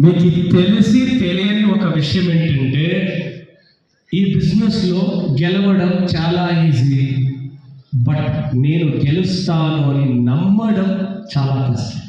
మీకు తెలిసి తెలియని ఒక విషయం ఏంటంటే ఈ బిజినెస్లో గెలవడం చాలా ఈజీ బట్ నేను గెలుస్తాను అని నమ్మడం చాలా కష్టం.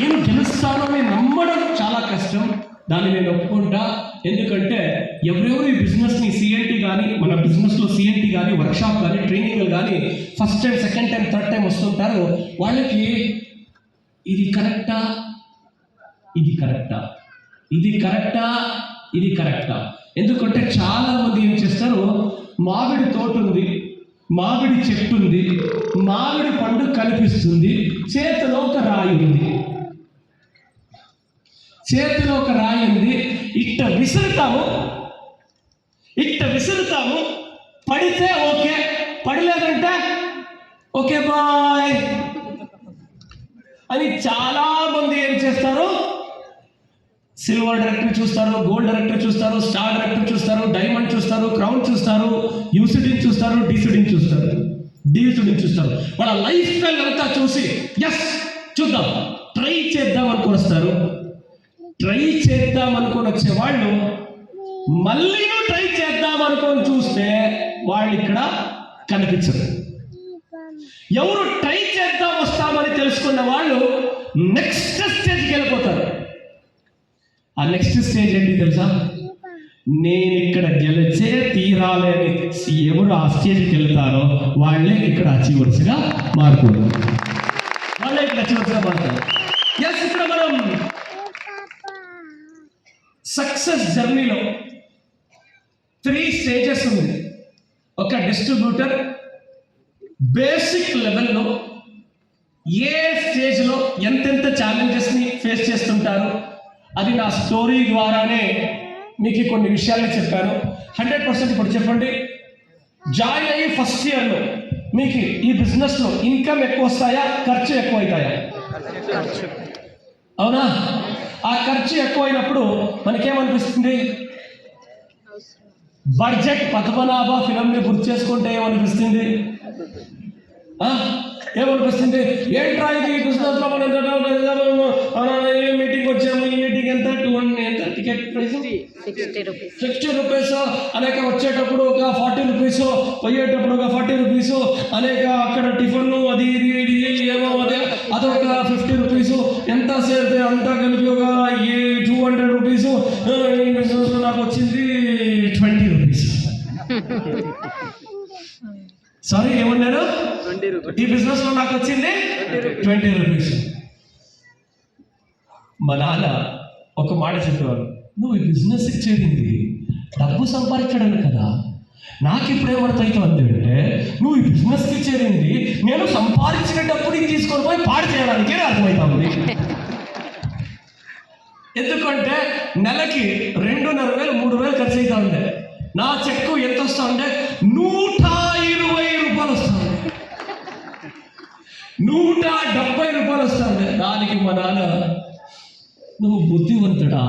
నేను గెలుస్తాను అని నమ్మడం చాలా కష్టం. దాన్ని నేను ఒప్పుకుంటా. ఎందుకంటే ఎవరెవరు ఈ బిజినెస్ని సిఎన్టీ కానీ మన బిజినెస్లో సిఎన్టీ కానీ వర్క్షాప్ కానీ ట్రైనింగ్లు కానీ first time second time third time వస్తుంటారో. వాళ్ళకి ఇది కరెక్టా? ఇది కరెక్టా. ఇది కరెక్టా? ఇది కరెక్టా. ఎందుకంటే చాలా మంది ఏం చేస్తారు? మామిడి తోట ఉంది మామిడి చెట్టు ఉంది మామిడి పండు కనిపిస్తుంది చేతిలో ఒక రాయి ఉంది. చేతిలో ఒక రాయి ఉంది ఇట్ట విసురుతాము. ఇట్ట విసురుతాము. పడితే ఓకే పడలేదంటే ఓకే బాయ్. అని చాలా మంది ఏం చేస్తారు? సిల్వర్ డైరెక్టర్ చూస్తారు గోల్డ్ డైరెక్టర్ చూస్తారు స్టార్ డైరెక్టర్ చూస్తారు డైమండ్ చూస్తారు క్రౌన్ చూస్తారు యూసిడిన్ చూస్తారు డిసిడిని చూస్తారు డిసిడిని చూస్తారు. వాళ్ళ లైఫ్ స్టైల్ అంతా చూసి ఎస్ చూద్దాం. ట్రై చేద్దాం అనుకుని వస్తారు. ట్రై చేద్దాం అనుకుని వచ్చే వాళ్ళు మళ్ళీ ట్రై చేద్దాం అనుకొని చూస్తే వాళ్ళు ఇక్కడ కనిపించరు. ఎవరు ట్రై చేద్దాం తెలుసుకున్న వాళ్ళు నెక్స్ట్ స్టేజ్కి వెళ్ళిపోతారు. ఆ నెక్స్ట్ స్టేజ్ ఏంటి తెలుసా? నేను ఇక్కడ గెలిచే తీరాలి అని ఎవరు ఆ స్టేజ్కి వెళ్తారో వాళ్ళే ఇక్కడ అచీవర్స్గా మారుతారు వాళ్ళే ఇక్కడ అచీవర్స్గా మారుతారు. ఎస్ ఇక్కడ మనం సక్సెస్ జర్నీలో త్రీ స్టేజెస్ ఉంది. ఒక డిస్ట్రిబ్యూటర్ బేసిక్ లెవెల్లో ఏ స్టేజ్లో ఎంతెంత ఛాలెంజెస్ని ఫేస్ చేస్తుంటారు? అది నా స్టోరీ ద్వారానే మీకు కొన్ని విషయాలు చెప్పాను. హండ్రెడ్ పర్సెంట్ ఇప్పుడు చెప్పండి. జాయిన్ అయ్యి ఫస్ట్ ఇయర్లో మీకు ఈ బిజినెస్లో ఇన్కమ్ ఎక్కువ వస్తాయా? ఖర్చు ఎక్కువ అవుతాయా? అవునా? ఆ ఖర్చు ఎక్కువైనప్పుడు మనకేమనిపిస్తుంది? బడ్జెట్ పద్మనాభ ఫిలంని గుర్తు చేసుకుంటే ఏమనిపిస్తుంది? ఏమనిపిస్తుంది? ఏంట్రా ఇది? బిజినెస్లో మనం ఈ మీటింగ్ వచ్చాము? ఈ మీటింగ్ ఎంత? టూ ఎంత? టికెట్ ప్రైస్ సిక్స్టీ రూపీస్ అనేక వచ్చేటప్పుడు ఒక ఫార్టీ రూపీస్ పోయేటప్పుడు ఒక ఫార్టీ రూపీస్ అనేక అక్కడ టిఫిన్ అది ఇది ఇది ఏమో అదే. అదొక ఫిఫ్టీ రూపీస్ ఎంత సేపు అంతా కలిపి ఒక టూ హండ్రెడ్ రూపీస్ ఈ బిజినెస్ నాకు వచ్చింది ట్వంటీ రూపీస్ సారీ ఏమన్నారు? ఈ బిజినెస్లో నాకు వచ్చింది ట్వంటీ రూపీస్. మా నాన్న ఒక మాట చెప్పేవారు నువ్వు ఈ బిజినెస్ చేరింది డబ్బు సంపాదించడం కదా. నాకు ఇప్పుడు ఏమర్థమవుతుంది అంటే నువ్వు ఈ బిజినెస్కి చేరింది నేను సంపాదించిన డబ్బుని తీసుకొని పోయి పాడు చేయడానికి అర్థమవుతుంది ఎందుకంటే నెలకి రెండున్నర వేలు మూడు వేలు ఖర్చు అవుతా ఉండే. నా చెక్కు ఎంత వస్తా ఉంటే నూట ఇరవై రూపాయలు వస్తా నూట డెబ్బై రూపాయలు వస్తా దానికి మా నాన్న నువ్వు బుద్ధివంతుడా?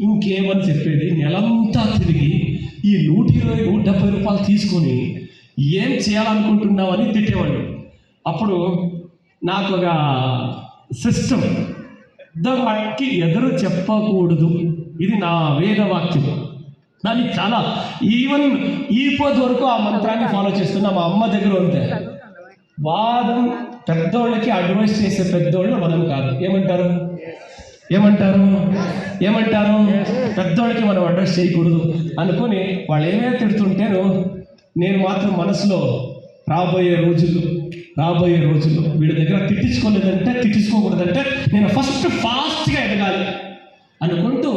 ఇంకేమని చెప్పేది? నెలంతా తిరిగి ఈ నూట ఇరవై నూట డెబ్బై రూపాయలు తీసుకొని ఏం చేయాలనుకుంటున్నావని తిట్టేవాడు అప్పుడు నాకు ఒక సిస్టమ్ పెద్దవాడికి ఎదురు చెప్పకూడదు. ఇది నా వేదవాక్యం. దాన్ని చాలా ఈవెన్ ఈ పొద్దు వరకు ఆ మంత్రాన్ని ఫాలో చేస్తున్నా మా అమ్మ దగ్గర ఉంటే. వాదం పెద్దోళ్ళకి అడ్వైస్ చేసే పెద్దోళ్ళు మనం కాదు. ఏమంటారు? ఏమంటారు? ఏమంటారు? పెద్దోళ్ళకి మనం అడ్వైస్ చేయకూడదు అనుకుని వాళ్ళు ఏమైనా తిడుతుంటేను నేను మాత్రం మనసులో రాబోయే రోజులు రాబోయే రోజులు వీడి దగ్గర తిట్టించుకోలేదంటే తిట్టించుకోకూడదంటే నేను ఫస్ట్ ఫాస్ట్గా ఎదగాలి అనుకుంటూ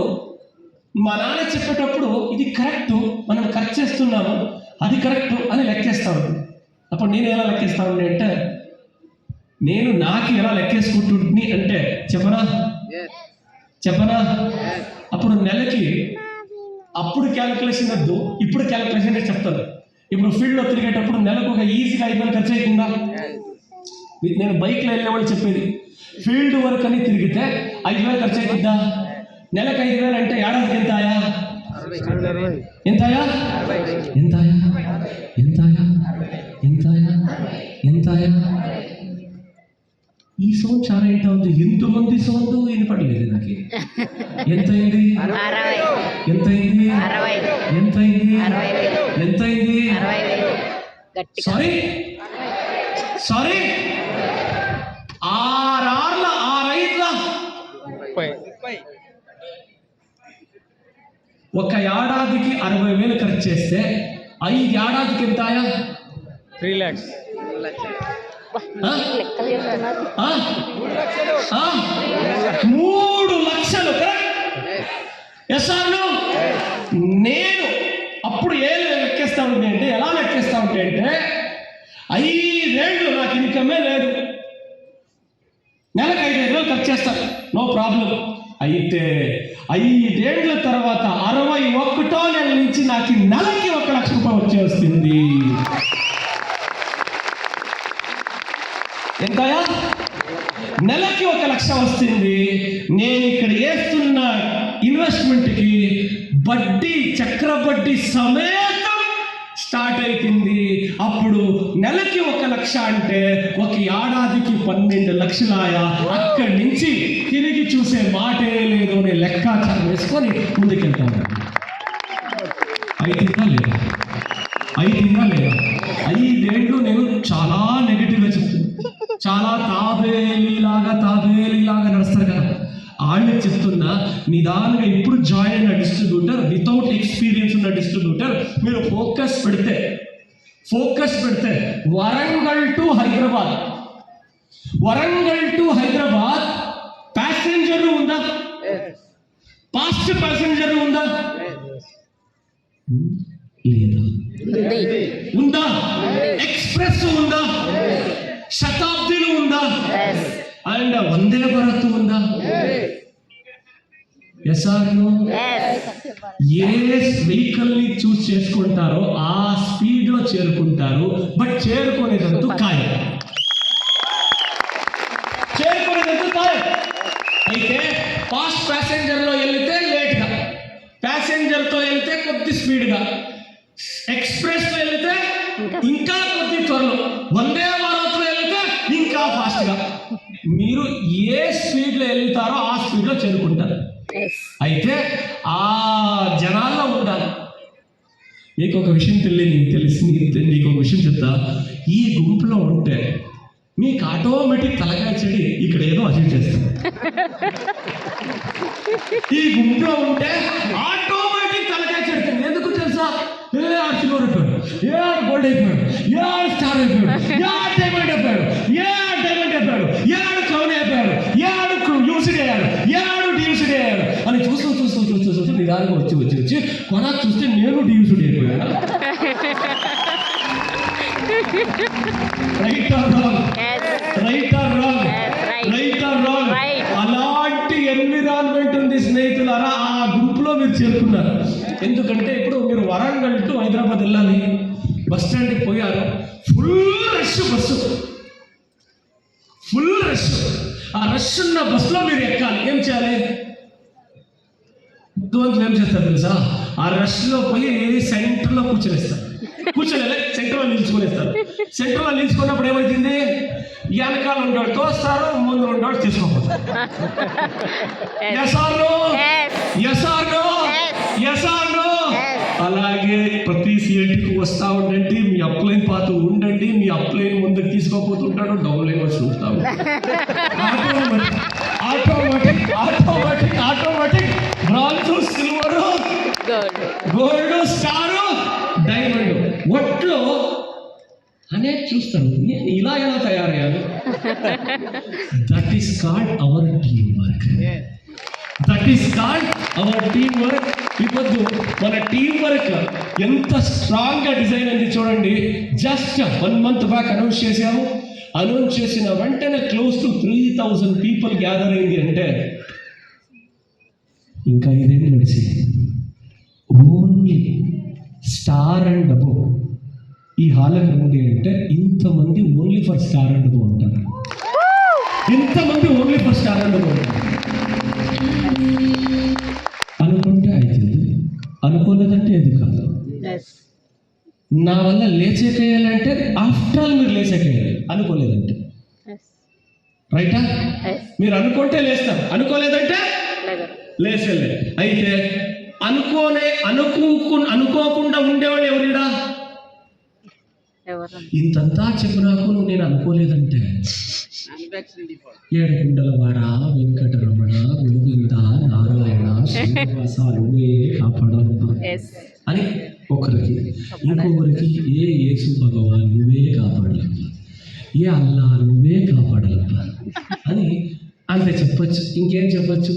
మా నాన్న చెప్పేటప్పుడు ఇది కరెక్ట్ మనం కరెక్ట్ చేస్తున్నాము అది కరెక్ట్ అని లెక్కేస్తాను అప్పుడు నేను ఎలా లెక్కేస్తాను అంటే నేను నాకు ఎలా లెక్కేసుకుంటుంది అంటే చెప్పనా? చెప్పనా? అప్పుడు నెలకి అప్పుడు క్యాలిక్యులేషన్ వద్దు ఇప్పుడు క్యాలిక్యులేషన్ చెప్తాను. ఇప్పుడు ఫీల్డ్లో తిరిగేటప్పుడు నెలకు ఒక ఈజీగా ఐదు వేలు ఖర్చు అయ్యకుండా నేను బైక్లో వెళ్ళేవాళ్ళు చెప్పేది. ఫీల్డ్ వర్క్ అని తిరిగితే ఐదు వేలు ఖర్చు అవుతుందా నెలకు ఐదు వేలు అంటే ఏడాదికి ఎంత ఆయా? ఎంతయా ఎంతయా ఎంతయా ఎంతయా ఎంతయా ఈ సౌండ్ చాలా ఏంటా ఉంది? ఎంతమంది సౌండ్ వినపడలేదు నాకు. ఎంత అయింది ఎంత అయింది ఎంత అయింది ఎంత అయింది సారీ సారీ ఆరార్ల ఆరైట్ల ఒక ఏడాదికి అరవై వేలు ఖర్చు చేస్తే ఐదు ఏడాదికి ఎంత ఆయా? త్రీ ల్యాక్స్? మూడు లక్షలు ఎస్ నేను అప్పుడు ఏ లెక్కేస్తా ఉంటే అంటే ఎలా లెక్కేస్తా ఉంటే అంటే ఐదేళ్ళు నాకు ఇన్కమే లేదు. నెలకు ఐదైదు వేలు ఖర్చు చేస్తాను నో ప్రాబ్లం. అయితే ఐదేళ్ళ తర్వాత అరవై ఒకటో నెల నుంచి నాకు నెలకి ఒక లక్ష రూపాయలు వచ్చేస్తుంది ఎంతయా నెలకి ఒక లక్ష వస్తుంది. నేను ఇక్కడ వేస్తున్న ఇన్వెస్ట్మెంట్కి వడ్డీ చక్రవడ్డీ సమేతం స్టార్ట్ అయిపోయింది అప్పుడు నెలకి ఒక లక్ష అంటే ఒక ఏడాదికి పన్నెండు లక్షలాయా? అక్కడి నుంచి తిరిగి చూసే మాటే లేదు అనే లెక్కాచారం వేసుకొని ముందుకెళ్తాను అయితుందా లేదా అయితుందా లేదా ఐదేళ్ళు నేను చాలా నెగిటివ్గా చెప్తున్నాను చాలా తాబేలిలాగా తాబేలిలాగా నడుస్తారు కదా. చెప్తున్నా నిదానంగా ఇప్పుడు జాయిన్ అయిన డిస్ట్రిబ్యూటర్ వితౌట్ ఎక్స్పీరియన్స్ ఉన్న డిస్ట్రిబ్యూటర్ మీరు ఫోకస్ పెడితే ఫోకస్ పెడితే Warangal to Hyderabad. Warangal to Hyderabad passenger ఉందా? ఫాస్ట్ ప్యాసింజర్ ఉందా? లేదా? ఉంది. ఎక్స్ప్రెస్ ఉందా. శతాబ్దిలు ఉందా? అండ్ వందే భారత్ ఉందా. ఎస్ ఆర్ ఏ వెహికల్ని చూస్ చేసుకుంటారో ఆ స్పీడ్లో చేరుకుంటారు బట్ చేరుకునేదంతూ ఖాయం. చేరుకునేదంతూ ఖాయం. అయితే ఫాస్ట్ ప్యాసింజర్లో వెళ్తే లేట్గా ప్యాసింజర్తో వెళ్తే కొద్ది స్పీడ్గా ఎక్స్ప్రెస్లో వెళ్తే ఇంకా కొద్ది త్వరలో వందే భారత్లో వెళ్తే ఇంకా ఫాస్ట్గా. మీరు ఏ స్పీడ్లో వెళ్తారో ఆ స్పీడ్లో చేరుకుంటారు. అయితే ఆ జనాల్లో ఉండాలి. నీకు ఒక విషయం తెలియదు నీకు తెలిసి నీకు ఒక విషయం చెప్తా. ఈ గుంపులో ఉంటే మీకు ఆటోమేటిక్ తలకాయ చెడి ఇక్కడ ఏదో అచీవ్ చేస్తుంది ఈ గుంపులో ఉంటే ఆటోమేటిక్ తలకాయ చెడుతుంది ఎందుకు తెలుసా? ఏ ఆర్ సిల్వర్ అయిపోయాడు ఏ ఆర్ గోల్డ్ అయిపోయాడు? ఏ ఆర్ స్టార్ అయిపోయాడు? ఏ ఆర్ డైమండ్ అయిపోయాడు? ఏ ఆడు డైమండ్ అయిపోయాడు ఏ ఆడు క్రౌన్ అయిపోయాడు ఏ ఆడు యూసిడ్ అయ్యాడు ఏ ఆడు డియూసిడ్ అయ్యాడు అని చూస్తూ చూస్తూ చూస్తూ చూస్తూ నిదానంగా వచ్చి వచ్చి వచ్చి కొనాకు చూస్తే నేను డియూసిడ్ అయిపోయాను right or wrong. Yes right or wrong. Yes, right. Right or wrong. Right. అలాంటి ఎన్విరాన్మెంట్ ఉంది స్నేహితులారా ఆ గుంపులో మీరు చేరుకున్నారు. ఎందుకంటే ఇప్పుడు మీరు వరంగల్ టు హైదరాబాద్ వెళ్ళాలి. బస్ స్టాండ్కి పోయారు. బుద్ధివంతులు ఏం చేస్తారు తెలుసా? ఆ రష్లో పోయి సెంటర్లో కూర్చొనేస్తారు. కూర్చొని సెంటర్లో నిల్చుకునేస్తారు. సెంటర్లో నిల్చుకున్నప్పుడు ఏమైతుంది? వెనకాల ఉండేవాడు తోస్తారు ముందు ఉండేవాడు తీసుకోపోతారు అలాగే ప్రతి సీఎంటీకి వస్తా ఉండండి మీ అప్లైన్ పాతూ ఉండండి మీ అప్లైన్ ముందుకు తీసుకోపోతుంటాడు డౌన్ లైన్ వచ్చి చూస్తాడు automatic automatic automatic bronze silver gold star diamond. ఒట్లో అనేది చూస్తాను. ఇలా ఎలా తయారయ్యాను that is called our team work that is called our team work ఇప్పుడు మన టీం వర్క్ ఎంత స్ట్రాంగ్గా డిజైన్ అయింది చూడండి. Just one month back announce చేసాము అనౌన్స్ చేసిన వెంటనే close to three thousand people gather అయింది అంటే ఇంకా ఇదేంటి నడిచింది. ఓన్లీ స్టార్ అండ్ అబో ఈ హాలకు ఉంది అంటే ఇంతమంది only for star and above ఉంటారు ఇంతమంది only for star and above ఉంటారు అనుకుంటే అవుతుంది అనుకోలేదంటే అది కాదు. నా వల్ల లేచేకేయాలంటే ఆఫ్టర్ ఆల్ మీరు లేచేకేయాలి. అనుకోలేదంటే. రైటా మీరు అనుకుంటే లేస్తారు. అనుకోలేదంటే లేచలే అయితే అనుకోనే అనుకో అనుకోకుండా ఉండేవాళ్ళు ఎవరిడా? ఎవరు? ఇంతంతా చెప్పినాకు నువ్వు నేను అనుకోలేదంటే. ఏడుకుండలవాడ వెంకటరమణ గోవింద నారాయణ శ్రీనివాస నువ్వే కాపాడాలమ్మా ఎస్ అని ఒకరికి ఇంకొకరికి ఏ యేసు భగవాన్ నువ్వే కాపాడాలమ్మా? ఏ అల్లా నువ్వే కాపాడాలమ్మా? అని అంతే చెప్పచ్చు. ఇంకేం చెప్పచ్చు?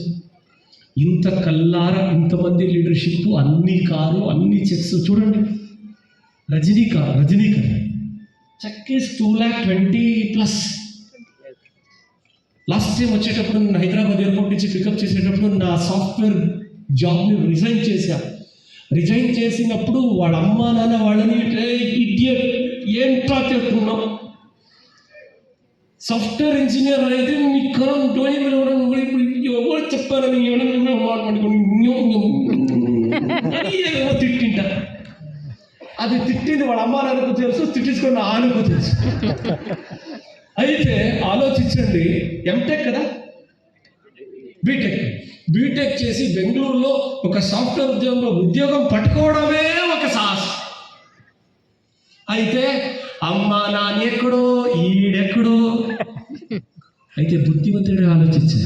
ఇంత కల్లార ఇంతమంది లీడర్షిప్ అన్ని కారు అన్ని చెక్స్. చూడండి. Rajinikanth Rajinikanth. Check is two lakh twenty plus. Last time వచ్చేటప్పుడు నేను హైదరాబాద్ ఎయిర్పోర్ట్ నుంచి పికప్ చేసేటప్పుడు నా సాఫ్ట్వేర్ జాబ్ని రిజైన్ చేశా. రిజైన్ చేసినప్పుడు వాళ్ళ అమ్మ నాన్న వాళ్ళని ఇడియట్ ఏంట్రా చేస్తున్నావు సాఫ్ట్వేర్ ఇంజనీర్ అనేది మీకు ఎవరు చెప్పారని ఎవరైనా ఏమో అది తిట్టింది వాళ్ళ అమ్మ నాన్నకు తెలుసు తిట్టించుకున్న ఆనకు తెలుసు అయితే ఆలోచించండి ఎంటెక్ కదా బీటెక్ బీటెక్ చేసి బెంగళూరులో ఒక సాఫ్ట్వేర్ ఉద్యోగంలో ఉద్యోగం పట్టుకోవడమే ఒక సాహసం అయితే అమ్మా నాన్న ఎక్కడో ఈడెక్కడో అయితే బుద్ధిమంతుడే ఆలోచించే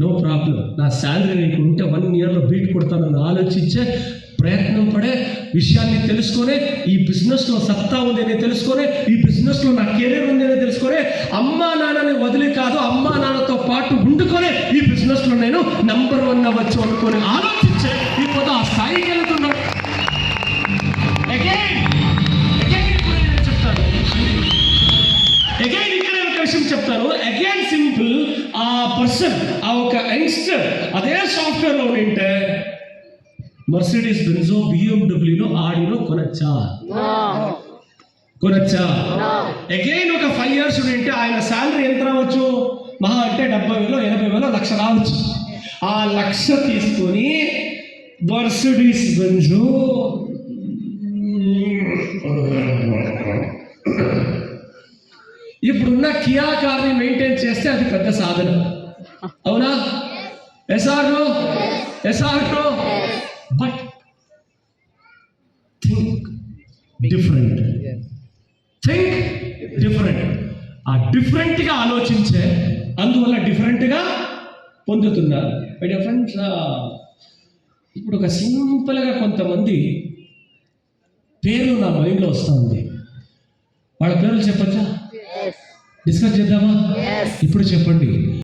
నో ప్రాబ్లం నా శాలరీ నీకు ఉంటే వన్ ఇయర్లో బీట్ కొడతానని ఆలోచించే ప్రయత్నం పడే విషయాన్ని తెలుసుకొని ఈ బిజినెస్లో సత్తా ఉందని తెలుసుకొని ఈ బిజినెస్లో నా కెరీర్ ఉందని తెలుసుకొని అమ్మా నాన్నని వదిలి కాదు అమ్మా నాన్నతో పాటు ఉండుకొని ఈ బిజినెస్లో నేను నంబర్ వన్ అవ్వచ్చు అనుకొని కొనచ్చా? అగైన్ ఒక ఫైవ్ ఇయర్స్ ఉంటే ఆయన శాలరీ ఎంత రావచ్చు? మహా అంటే డెబ్బై వేలు ఎనభై వేలు లక్ష రావచ్చు. ఆ లక్ష తీసుకొని మర్సిడీస్ బెంజో ఇప్పుడున్న కియా కార్ని మెయింటైన్ చేస్తే అది పెద్ద సాధన. అవునా? ISRO ISRO but think different ఆ డిఫరెంట్గా ఆలోచించే అందువల్ల డిఫరెంట్గా పొందుతున్నారు. మై ఫ్రెండ్స్ ఇప్పుడు ఒక సింపుల్గా కొంతమంది పేర్లు నా మైండ్లో వస్తుంది వాళ్ళ పేర్లు చెప్పచ్చా? డిస్కస్ చేద్దామా. ఇప్పుడు చెప్పండి.